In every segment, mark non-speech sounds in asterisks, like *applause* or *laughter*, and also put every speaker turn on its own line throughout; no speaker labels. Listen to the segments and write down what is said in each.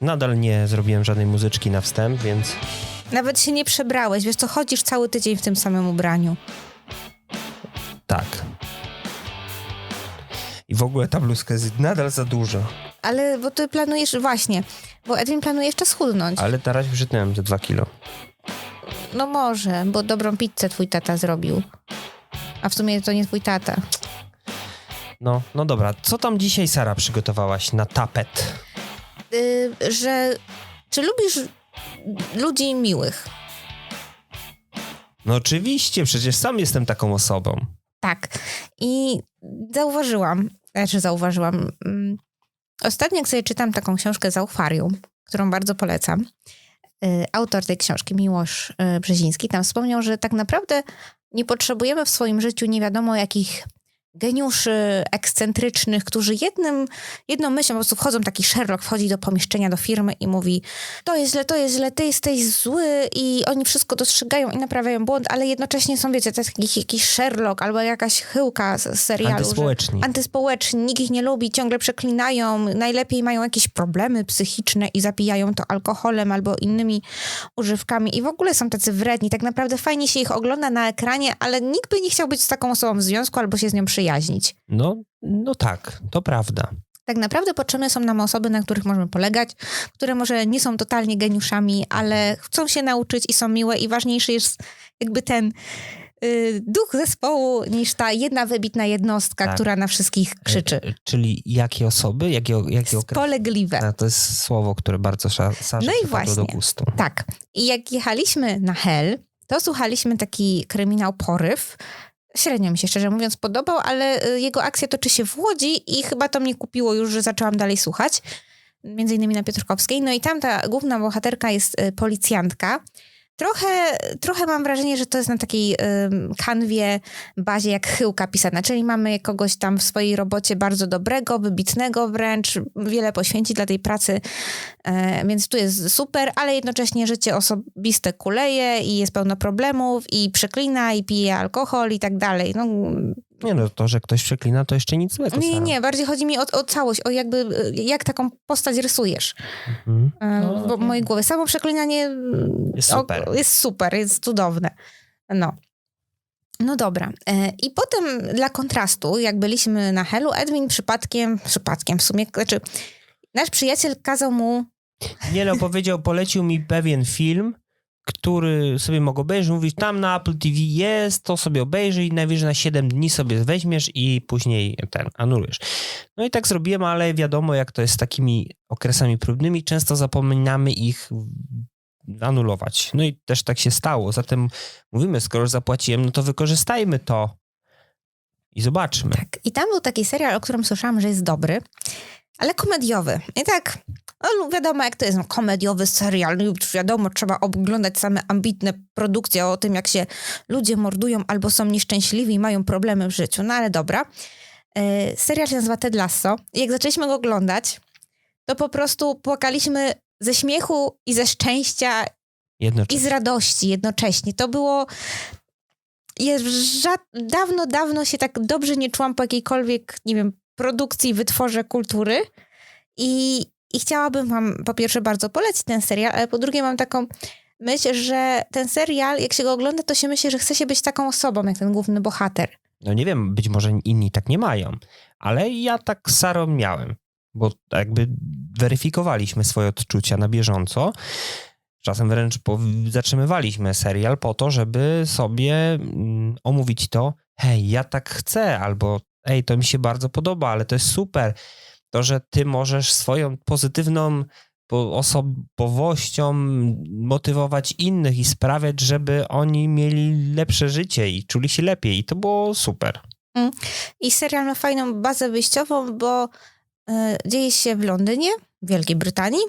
Nadal nie zrobiłem żadnej muzyczki na wstęp, więc
Nawet się nie przebrałeś, wiesz co, chodzisz cały tydzień w tym samym ubraniu.
tak. I w ogóle ta bluzka jest nadal za duża.
Ale bo ty planujesz, właśnie, bo Edwin planuje jeszcze schudnąć.
Ale na razie przytyłem te dwa kilo.
No może, bo dobrą pizzę twój tata zrobił. A w sumie to nie twój tata.
No, no dobra. Co tam dzisiaj, Sara, przygotowałaś na tapet?
Yy, że czy lubisz ludzi miłych?
No oczywiście, przecież sam jestem taką osobą.
Tak. I zauważyłam, znaczy zauważyłam, mm, ostatnio jak sobie czytam taką książkę Zaufarium, którą bardzo polecam, y, autor tej książki, Miłosz y, Brzeziński, tam wspomniał, że tak naprawdę nie potrzebujemy w swoim życiu nie wiadomo jakich geniuszy ekscentrycznych, którzy jednym, jedną myślą, po prostu wchodzą, taki Sherlock wchodzi do pomieszczenia, do firmy i mówi to jest źle, to jest źle, ty jesteś zły i oni wszystko dostrzegają i naprawiają błąd, ale jednocześnie są, wiecie, to jest jakiś, Sherlock albo jakaś chyłka z serialu.
Antyspołeczni.
Antyspołeczni, nikt ich nie lubi, ciągle przeklinają, najlepiej mają jakieś problemy psychiczne i zapijają to alkoholem albo innymi używkami i w ogóle są tacy wredni. Tak naprawdę fajnie się ich ogląda na ekranie, ale nikt by nie chciał być z taką osobą w związku albo się z nią przyjaźnić.
No, no tak, to prawda.
Tak naprawdę potrzebne są nam osoby, na których możemy polegać, które może nie są totalnie geniuszami, ale chcą się nauczyć i są miłe i ważniejszy jest jakby ten y, duch zespołu niż ta jedna wybitna jednostka,
Tak.
która na wszystkich krzyczy.
E, e, Czyli jakie osoby, jakie, jakie okresy?
Spolegliwe.
A, To jest słowo, które bardzo Sza- Sarze
No i
przypadło do
właśnie.
gustu.
Tak. I jak jechaliśmy na Hel, to słuchaliśmy taki kryminał Poryw. Średnio mi się szczerze mówiąc podobał, ale y, jego akcja toczy się w Łodzi i chyba to mnie kupiło już, że zaczęłam dalej słuchać. Między innymi na Piotrkowskiej. No i tam ta główna bohaterka jest y, policjantka. Trochę, trochę mam wrażenie, że to jest na takiej kanwie, bazie jak chyłka pisana, czyli mamy kogoś tam w swojej robocie bardzo dobrego, wybitnego wręcz, wiele poświęci dla tej pracy, e, więc tu jest super, ale jednocześnie życie osobiste kuleje i jest pełno problemów i przeklina i pije alkohol i tak dalej. No,
Nie no, to, że ktoś przeklina, to jeszcze nic złego.
nie, nie, bardziej chodzi mi o, o całość, o jakby, jak taką postać rysujesz.
Mhm.
E,
No,
w mojej głowie. Samo przeklinanie
Jest
o-
super.
jest super, jest cudowne. No. No dobra. E, I potem dla kontrastu, jak byliśmy na Helu, Edwin przypadkiem, przypadkiem w sumie, znaczy nasz przyjaciel kazał mu
Nie no, powiedział, polecił mi pewien film, który sobie mogę obejrzeć. Mówisz, tam na Apple TV jest, to sobie obejrzyj, najwyżej na 7 dni sobie weźmiesz i później ten, anulujesz. No i tak zrobiłem, ale wiadomo, jak to jest z takimi okresami próbnymi, często zapominamy ich anulować. No i też tak się stało. Zatem mówimy, skoro już zapłaciłem, no to wykorzystajmy to i zobaczmy.
Tak. I tam był taki serial, o którym słyszałam, że jest dobry, ale komediowy. I tak, no wiadomo jak to jest, no, komediowy serial, no, już wiadomo, trzeba oglądać same ambitne produkcje o tym, jak się ludzie mordują albo są nieszczęśliwi i mają problemy w życiu. No ale dobra. E, serial się nazywa Ted Lasso. I jak zaczęliśmy go oglądać, to po prostu płakaliśmy ze śmiechu i ze szczęścia i z radości jednocześnie. To było. Ja dawno, dawno się tak dobrze nie czułam po jakiejkolwiek, nie wiem, produkcji, wytworze kultury. I, I chciałabym Wam po pierwsze bardzo polecić ten serial, ale po drugie mam taką myśl, że ten serial, jak się go ogląda, to się myśli, że chce się być taką osobą, jak ten główny bohater.
No nie wiem, być może inni tak nie mają, ale ja tak Sarą miałem, bo jakby weryfikowaliśmy swoje odczucia na bieżąco. Czasem wręcz zatrzymywaliśmy serial po to, żeby sobie mm, omówić to, hej, ja tak chcę, albo ej, to mi się bardzo podoba, ale to jest super. To, że ty możesz swoją pozytywną po- osobowością motywować innych i sprawiać, żeby oni mieli lepsze życie i czuli się lepiej. I to było super.
I serial ma fajną bazę wyjściową, bo e, dzieje się w Londynie, Wielkiej Brytanii.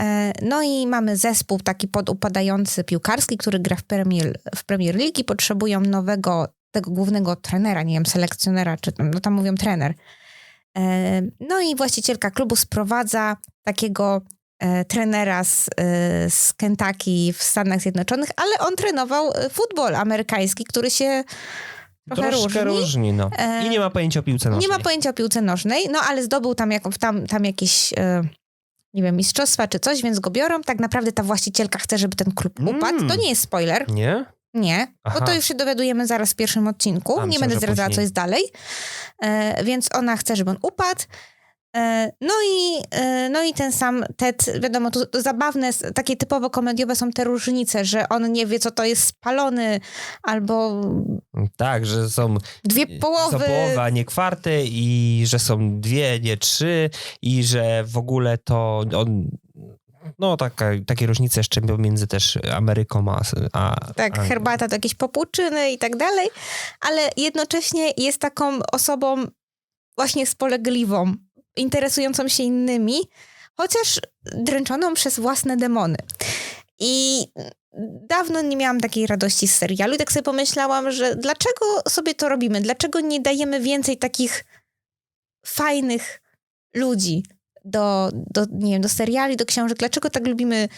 E, no i mamy zespół taki podupadający piłkarski, który gra w Premier, w Premier League i potrzebują nowego, tego głównego trenera, nie wiem, selekcjonera, czy tam, no tam mówią trener. E, no i właścicielka klubu sprowadza takiego e, trenera z, e, z Kentucky w Stanach Zjednoczonych, ale on trenował futbol amerykański, który się trochę
Troszkę
różni.
różni, no. I nie ma pojęcia o piłce nożnej.
Nie ma pojęcia o piłce nożnej, no ale zdobył tam, jak, tam, tam jakieś nie wiem, mistrzostwa czy coś, więc go biorą. Tak naprawdę ta właścicielka chce, żeby ten klub upadł.
Mm.
To nie jest spoiler.
Nie?
Nie,
Aha.
bo to już się dowiadujemy zaraz w pierwszym odcinku.
A,
nie będę zdradzała,
później.
co jest dalej. E, więc ona chce, żeby on upadł. E, no, i, e, no i ten sam Ted, wiadomo, to, to zabawne, takie typowo komediowe są te różnice, że on nie wie, co to jest spalony, albo
Tak, że są
dwie połowy.
Są połowa, nie kwarty i że są dwie, nie trzy i że w ogóle to on, no taka, takie różnice jeszcze pomiędzy też Ameryką a, a
Tak,
Anglią.
herbata to jakieś popłuczyny i tak dalej, ale jednocześnie jest taką osobą właśnie spolegliwą, interesującą się innymi, chociaż dręczoną przez własne demony. I dawno nie miałam takiej radości z serialu i tak sobie pomyślałam, że dlaczego sobie to robimy? Dlaczego nie dajemy więcej takich fajnych ludzi do, do, nie wiem, do seriali, do książek? Dlaczego tak lubimy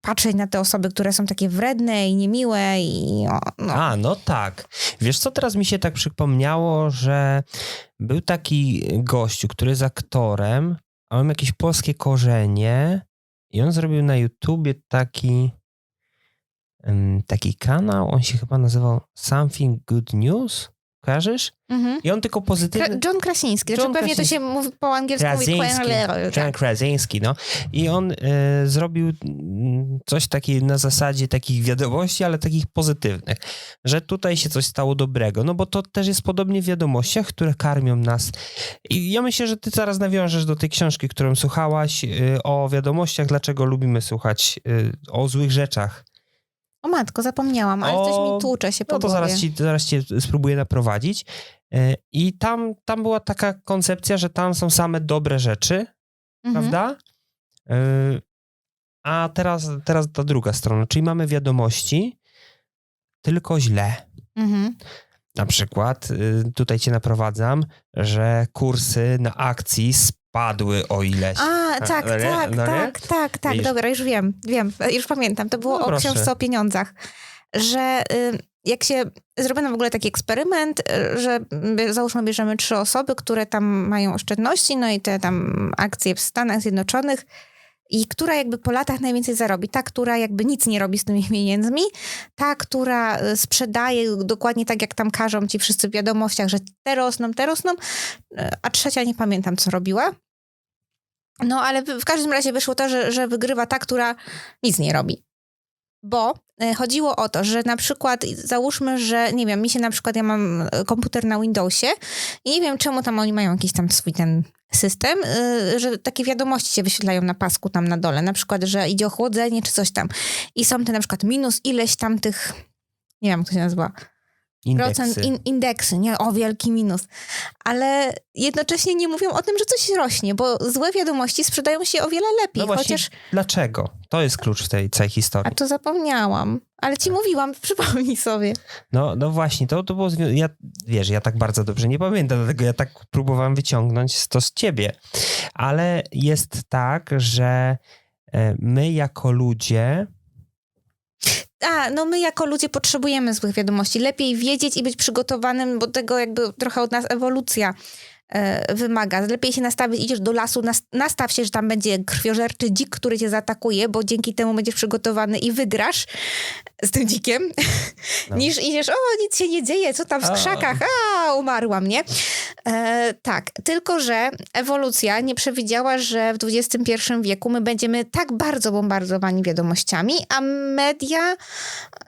patrzeć na te osoby, które są takie wredne i niemiłe i no.
A, no tak. Wiesz co, teraz mi się tak przypomniało, że był taki gościu, który jest aktorem, a on jakieś polskie korzenie i on zrobił na YouTubie taki taki kanał, on się chyba nazywał Something Good News, kojarzysz?
Mhm.
I on tylko pozytywny...
Kra- John Krasiński, znaczy
John
pewnie to
Krasiński.
się mówi po angielsku mówi
Krasinski.
tak.
Jan Krasinski, no. I on e, zrobił mm, coś takiego na zasadzie takich wiadomości, ale takich pozytywnych, że tutaj się coś stało dobrego, no bo to też jest podobnie w wiadomościach, które karmią nas. I ja myślę, że ty zaraz nawiążesz do tej książki, którą słuchałaś, e, o wiadomościach, dlaczego lubimy słuchać e, o złych rzeczach.
O matko, zapomniałam, ale
O,
coś mi tłucze się po
No to
głowie.
zaraz, ci, zaraz cię spróbuję naprowadzić. E, I tam, tam była taka koncepcja, że tam są same dobre rzeczy,
Mhm.
prawda? Y, A teraz, teraz ta druga strona, czyli mamy wiadomości, tylko źle.
Mhm.
Na przykład, y, tutaj cię naprowadzam, że kursy na akcji spadły o ileś.
A, tak,
no
tak,
No
tak, tak, tak,
Widzisz?
dobra, już wiem, wiem, już pamiętam. To było
No
o
proszę.
książce o pieniądzach, że y, jak się zrobiono w ogóle taki eksperyment, y, że załóżmy bierzemy trzy osoby, które tam mają oszczędności, no i te tam akcje w Stanach Zjednoczonych i która jakby po latach najwięcej zarobi. Ta, która jakby nic nie robi z tymi pieniędzmi, ta, która y, sprzedaje dokładnie tak, jak tam każą ci wszyscy w wiadomościach, że te rosną, te rosną, y, a trzecia nie pamiętam, co robiła. No, ale w każdym razie wyszło to, że, że wygrywa ta, która nic nie robi. Bo e, chodziło o to, że na przykład załóżmy, że nie wiem, mi się na przykład, ja mam e, komputer na Windowsie i nie wiem czemu tam oni mają jakiś tam swój ten system, e, że takie wiadomości się wyświetlają na pasku tam na dole, na przykład, że idzie ochłodzenie czy coś tam. I są te na przykład minus ileś tam tych, nie wiem jak to się nazywa,
Indeksy.
procent in, indeksy, nie? O, wielki minus. Ale jednocześnie nie mówią o tym, że coś rośnie, bo złe wiadomości sprzedają się o wiele lepiej,
No właśnie,
chociaż...
dlaczego? To jest klucz w tej całej
A
historii.
to zapomniałam. Ale ci mówiłam, *laughs* przypomnij sobie.
No, no właśnie, to, to było... Ja, wiesz, ja tak bardzo dobrze nie pamiętam, dlatego ja tak próbowałem wyciągnąć to z ciebie. Ale jest tak, że e, my jako ludzie
A, no my jako ludzie potrzebujemy złych wiadomości. Lepiej wiedzieć i być przygotowanym, bo tego jakby trochę od nas ewolucja wymaga. Lepiej się nastawić, idziesz do lasu, nas, nastaw się, że tam będzie krwiożerczy dzik, który cię zaatakuje, bo dzięki temu będziesz przygotowany i wygrasz z tym dzikiem, *laughs*
No.
niż idziesz, o, nic się nie dzieje, co tam w krzakach, a, umarłam, nie? E, tak, tylko że ewolucja nie przewidziała, że w XXI wieku my będziemy tak bardzo bombardowani wiadomościami, a media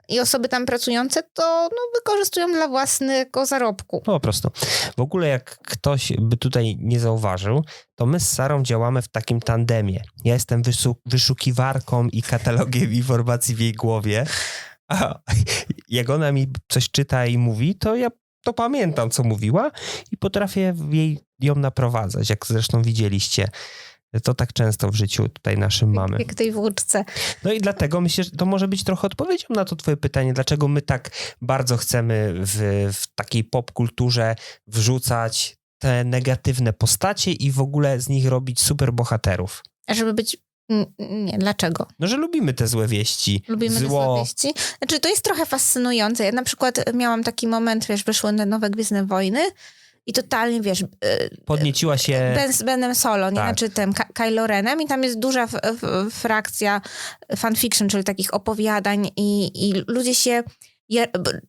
i osoby tam pracujące to no, wykorzystują dla własnego zarobku.
No po prostu. W ogóle jak ktoś by tutaj nie zauważył, to my z Sarą działamy w takim tandemie. Ja jestem wyszu- wyszukiwarką i katalogiem *laughs* informacji w jej głowie, a jak ona mi coś czyta i mówi, to ja to pamiętam, co mówiła i potrafię jej, ją naprowadzać, jak zresztą widzieliście. To tak często w życiu tutaj naszym mamy.
Jak tej włóczce.
No i dlatego myślę, że to może być trochę odpowiedzią na to twoje pytanie, dlaczego my tak bardzo chcemy w, w takiej popkulturze wrzucać te negatywne postacie i w ogóle z nich robić super bohaterów.
A żeby być... Nie, dlaczego?
No, że lubimy te złe wieści.
Lubimy te
zło.
złe wieści. Znaczy, to jest trochę fascynujące. Ja na przykład miałam taki moment, wiesz, wyszły te nowe Gwiezdne Wojny i totalnie, wiesz, y,
Podnieciła się...
Ben, z Benem Solo, nie?
Tak.
Znaczy tym Kylo Renem i tam jest duża f- f- frakcja fanfiction, czyli takich opowiadań i, i ludzie się...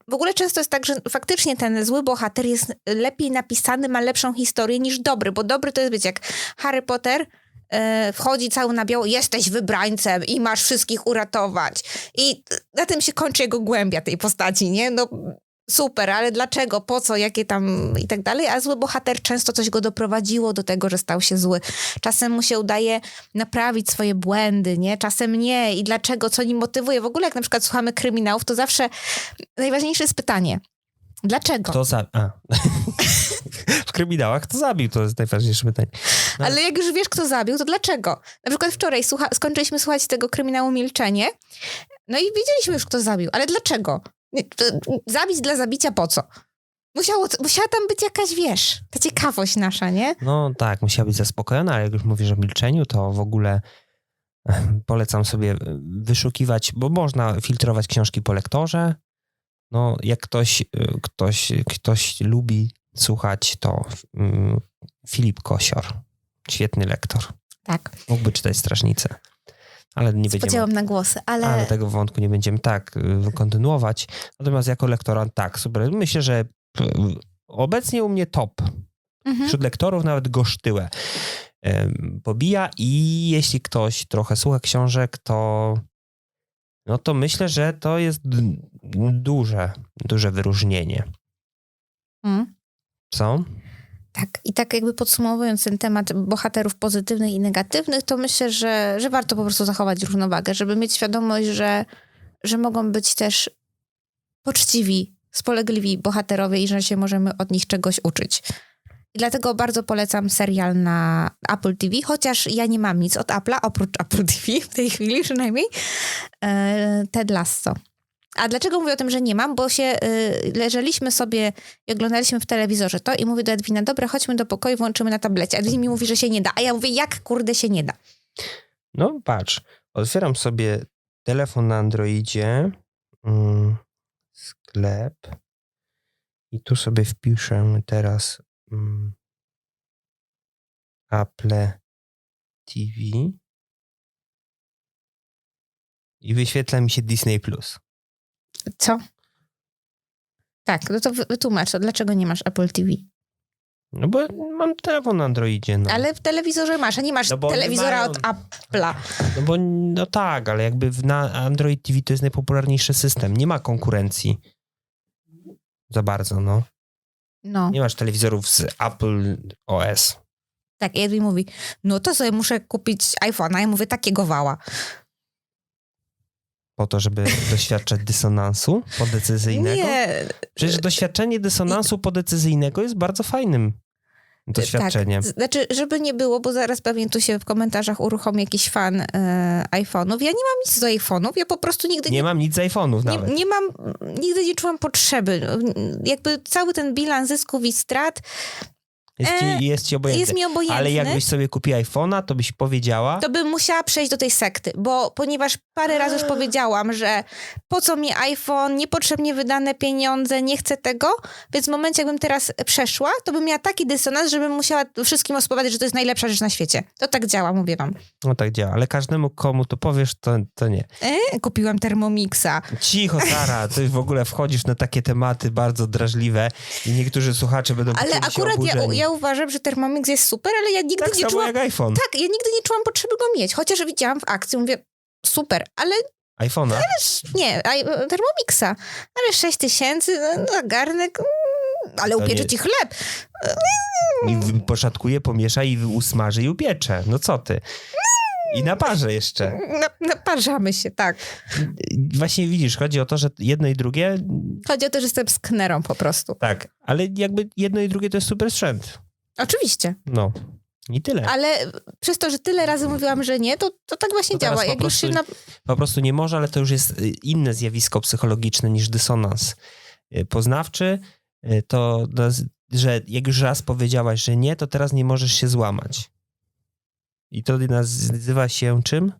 W ogóle często jest tak, że faktycznie ten zły bohater jest lepiej napisany, ma lepszą historię niż dobry, bo dobry to jest, wiecie, jak Harry Potter e, wchodzi cały na biało, jesteś wybrańcem i masz wszystkich uratować. I na tym się kończy jego głębia tej postaci, nie? No super, ale dlaczego, po co, jakie tam i tak dalej, a zły bohater często coś go doprowadziło do tego, że stał się zły. Czasem mu się udaje naprawić swoje błędy, nie? Czasem nie. I dlaczego, co nim motywuje? W ogóle jak na przykład słuchamy kryminałów, to zawsze najważniejsze jest pytanie. Dlaczego?
Kto zabił? *laughs* w kryminałach kto zabił? To jest najważniejsze pytanie. No.
Ale jak już wiesz, kto zabił, to dlaczego? Na przykład wczoraj słucha- skończyliśmy słuchać tego kryminału Milczenie, no i wiedzieliśmy już, kto zabił, ale dlaczego? Zabić dla zabicia po co? Musiało, musiała tam być jakaś, wiesz, ta ciekawość nasza, nie?
No tak, musiała być zaspokojona, ale jak już mówisz o milczeniu, to w ogóle polecam sobie wyszukiwać, bo można filtrować książki po lektorze. No, jak ktoś, y, ktoś, ktoś lubi słuchać, to mm, Filip Kosior, świetny lektor.
Tak,
Mógłby czytać Strażnicę, ale nie będziemy,
podziałam na głosy, ale...
ale tego wątku nie będziemy tak y, kontynuować. Natomiast jako lektorant tak, super. Myślę, że y, obecnie u mnie top
Mhm.
wśród lektorów nawet gosztyłę pobija i jeśli ktoś trochę słucha książek, to no to myślę, że to jest duże, duże wyróżnienie.
Mm.
Co?
Tak, i tak jakby podsumowując ten temat bohaterów pozytywnych i negatywnych, to myślę, że, że warto po prostu zachować równowagę, żeby mieć świadomość, że, że mogą być też poczciwi, spolegliwi bohaterowie i że się możemy od nich czegoś uczyć. I dlatego bardzo polecam serial na Apple TV, chociaż ja nie mam nic od Apple'a, oprócz Apple TV w tej chwili przynajmniej, e, Ted Lasso. A dlaczego mówię o tym, że nie mam? Bo się y, leżeliśmy sobie i oglądaliśmy w telewizorze to i mówię do Edwina, dobra, chodźmy do pokoju, włączymy na tablecie. Edwin mi mówi, że się nie da. A ja mówię, jak kurde się nie da?
No patrz, otwieram sobie telefon na Androidzie, mm, sklep i tu sobie wpiszę teraz mm, Apple TV i wyświetla mi się Disney+. Plus.
Co? Tak, no to wy- wytłumacz to, dlaczego nie masz Apple TV?
No bo mam telefon na Androidzie. No.
Ale w telewizorze masz, a nie masz
No
telewizora
mają-
od Apple'a.
no bo no tak, ale jakby w, na Android TV to jest najpopularniejszy system. Nie ma konkurencji. Za bardzo, no.
No,
Nie masz telewizorów z Apple OS.
tak, Edwin mówi, no to sobie muszę kupić iPhone'a. Ja mówię, takiego wała.
Po to, żeby *laughs* doświadczać dysonansu podecyzyjnego.
Nie,
Przecież doświadczenie dysonansu podecyzyjnego jest bardzo fajnym doświadczeniem.
Tak, znaczy, żeby nie było, bo zaraz pewnie tu się w komentarzach uruchomi jakiś fan e, iPhone'ów. Ja nie mam nic do iPhone'ów, ja po prostu nigdy nie,
Nie mam nic z iPhone'ów
nie,
nawet.
nie mam, nigdy nie czułam potrzeby. Jakby cały ten bilans zysków i strat
Jest ci,
e,
jest ci obojętny.
jest mi obojętny.
Ale jakbyś sobie kupiła iPhone'a, to byś powiedziała...
to bym musiała przejść do tej sekty, bo ponieważ parę razy już powiedziałam, że po co mi iPhone, niepotrzebnie wydane pieniądze, nie chcę tego, więc w momencie jakbym teraz przeszła, to bym miała taki dysonans, żebym musiała wszystkim opowiadać, że to jest najlepsza rzecz na świecie. To tak działa, mówię wam.
No tak działa, ale każdemu, komu to powiesz, to, to nie.
E, kupiłam Thermomixa.
Cicho, Sara, ty w ogóle wchodzisz na takie tematy bardzo drażliwe i niektórzy słuchacze będą
Ale akurat ja,
oburzeni.
Ja uważam, że Thermomix jest super, ale ja nigdy
Tak
nie czułam...
jak iPhone.
Tak, ja nigdy nie czułam potrzeby go mieć, chociaż widziałam w akcji, mówię, super, ale
iPhone'a.
nie, a, Thermomixa, ale 6 tysięcy no, na garnek, mm, ale
To
upiecze
nie-
ci chleb.
I poszatkuje, pomiesza i usmaży i upiecze. No co ty? I na parze jeszcze.
Na, naparzamy się, tak.
Właśnie widzisz, chodzi o to, że jedno i drugie,
Chodzi o to, że jestem sknerą po prostu.
tak, ale jakby jedno i drugie to jest super sprzęt.
Oczywiście,
No. I tyle.
ale przez to, że tyle razy mówiłam, że nie, to, to tak właśnie
To teraz
działa.
po
Jak już się
prostu-
na...
Po prostu nie może, ale to już jest y, inne zjawisko psychologiczne niż dysonans y, poznawczy. y, To, że jak już raz powiedziałaś, że nie, to teraz nie możesz się złamać. I to nazywa się czym?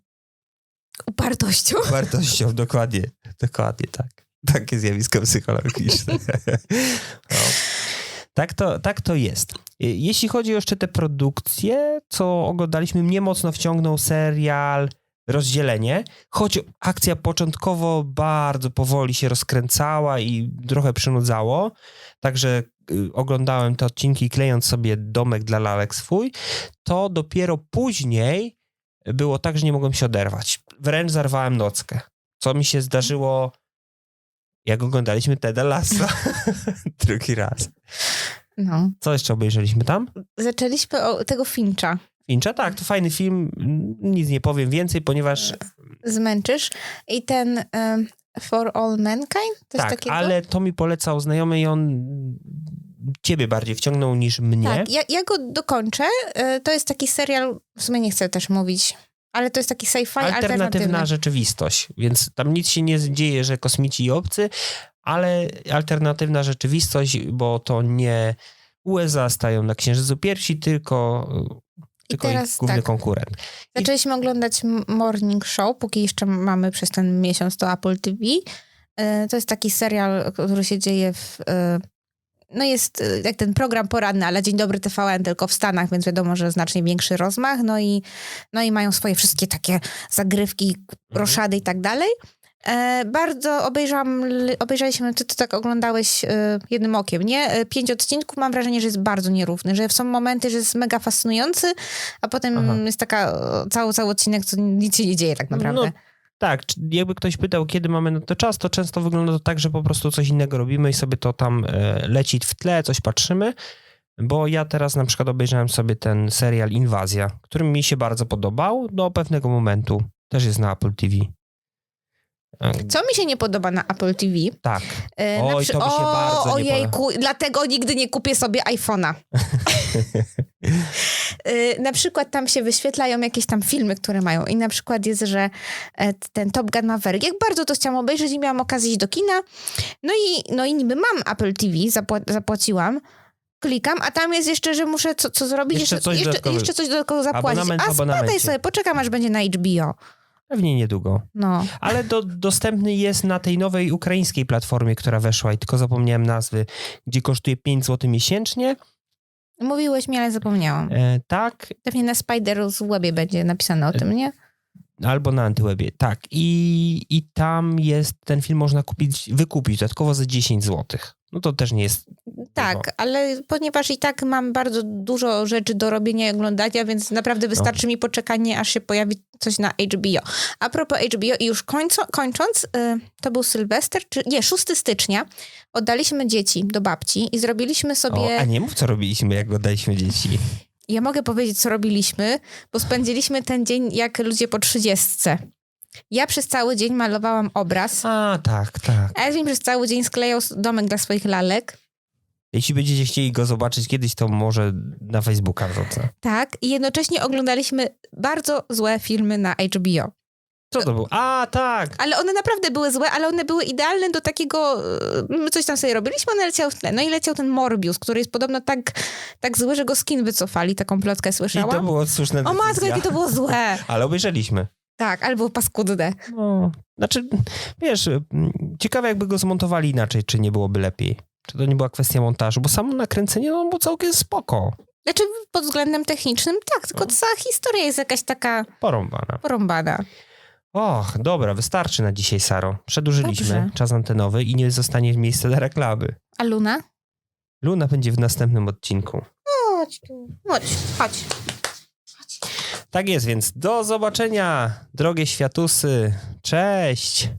upartością.
Wartością, *laughs* dokładnie. Dokładnie tak. Takie zjawisko psychologiczne. *laughs* no. Tak to, tak to jest. Je- Jeśli chodzi jeszcze te produkcje, co oglądaliśmy, mnie mocno wciągnął serial Rozdzielenie, choć akcja początkowo bardzo powoli się rozkręcała i trochę przynudzało, także y, oglądałem te odcinki klejąc sobie domek dla lalek swój, to dopiero później było tak, że nie mogłem się oderwać. Wręcz zarwałem nockę, co mi się zdarzyło jak oglądaliśmy Teda Lassa *laughs* drugi raz.
No.
Co jeszcze obejrzeliśmy tam?
Zaczęliśmy od tego Fincha.
Fincha? Tak, to fajny film. Nic nie powiem więcej, ponieważ
Zmęczysz. I ten em, For All Mankind? Coś
tak, ale to mi polecał znajomy i on ciebie bardziej wciągnął niż mnie.
Tak, ja, ja go dokończę. E, To jest taki serial, w sumie nie chcę też mówić, ale to jest taki sci-fi
alternatywna
alternatywny.
rzeczywistość, więc tam nic się nie dzieje, że kosmici i obcy, ale alternatywna rzeczywistość, bo to nie USA stają na księżycu pierwsi, tylko, tylko
teraz
ich główny
tak.
konkurent.
Zaczęliśmy oglądać M- Morning Show, póki jeszcze mamy przez ten miesiąc to Apple TV. E, To jest taki serial, który się dzieje w... e, No jest e, jak ten program poranny, ale Dzień Dobry TVN tylko w Stanach, więc wiadomo, że znacznie większy rozmach. No i, no i mają swoje wszystkie takie zagrywki, roszady i tak dalej. E, bardzo obejrzałam, obejrzeliśmy, ty to tak oglądałeś e, jednym okiem, nie? E, pięć odcinków, mam wrażenie, że jest bardzo nierówny, że są momenty, że jest mega fascynujący, a potem
Aha.
jest taka, cały, cały odcinek, co nic się nie dzieje tak naprawdę.
No, Tak, jakby ktoś pytał, kiedy mamy na to czas, to często wygląda to tak, że po prostu coś innego robimy i sobie to tam leci w tle, coś patrzymy. Bo ja teraz na przykład obejrzałem sobie ten serial Inwazja, który mi się bardzo podobał do pewnego momentu. Też jest na Apple TV.
Co mi się nie podoba na Apple TV?
Tak.
E,
Oj,
przy-
to mi się
o,
bardzo nie
Ojejku, dlatego nigdy nie kupię sobie iPhone'a. *laughs* E, na przykład tam się wyświetlają jakieś tam filmy, które mają i na przykład jest, że e, ten Top Gun Maverick, jak bardzo to chciałam obejrzeć i miałam okazję iść do kina, no i, no i niby mam Apple TV, zapła- zapłaciłam, klikam, a tam jest jeszcze, że muszę co, co zrobić,
Jeszcze
jeszcze,
coś
jeszcze,
dodatkowe.
jeszcze coś dodatkowo zapłacić.
Abonament
a spadaj sobie, poczekam aż będzie na HBO.
Pewnie niedługo.
No.
Ale do, dostępny jest na tej nowej ukraińskiej platformie, która weszła i tylko zapomniałem nazwy, gdzie kosztuje 5 zł miesięcznie.
Mówiłeś mi, ale zapomniałam.
E, tak,
Pewnie na Spider's Webie będzie napisane o tym, nie?
Albo na Antywebie, tak. I, I tam jest, ten film można kupić, wykupić dodatkowo za 10 zł. No to też nie jest...
Tak, ale ponieważ i tak mam bardzo dużo rzeczy do robienia i oglądania, więc naprawdę wystarczy mi poczekanie, aż się pojawi coś na HBO. A propos HBO i już końco, kończąc, y, to był Sylwester, czy nie, 6 stycznia, oddaliśmy dzieci do babci i zrobiliśmy sobie...
O, a nie mów, co robiliśmy, jak oddaliśmy dzieci.
Ja mogę powiedzieć, co robiliśmy, bo spędziliśmy ten dzień jak ludzie po trzydziestce. Ja przez cały dzień malowałam obraz,
A, tak, tak.
Edwin przez cały dzień sklejał domek dla swoich lalek.
Jeśli będziecie chcieli go zobaczyć kiedyś, to może na Facebooka wrzucę.
Tak, i jednocześnie oglądaliśmy bardzo złe filmy na HBO.
Co to było? A, tak!
Ale one naprawdę były złe, ale one były idealne do takiego. e, My coś tam sobie robiliśmy, one leciały w tle. No i leciał ten Morbius, który jest podobno tak, tak zły, że go skin wycofali. Taką plotkę
I
słyszałam.
to było słuszne
O matko, jakie to było złe. *laughs*
Ale obejrzeliśmy.
Tak, ale było paskudne.
No, znaczy, wiesz, ciekawe jakby go zmontowali inaczej, czy nie byłoby lepiej. Czy to nie była kwestia montażu, bo samo nakręcenie no, było całkiem spoko.
Znaczy pod względem technicznym tak, tylko cała historia jest jakaś taka
Porąbana.
porąbana.
Och, dobra, wystarczy na dzisiaj, Saro. Przedłużyliśmy
Dobrze.
czas antenowy i nie zostanie miejsca dla reklamy.
A Luna?
Luna będzie w następnym odcinku.
Chodź tu, chodź, chodź.
Tak jest, więc do zobaczenia, drogie światusy. Cześć!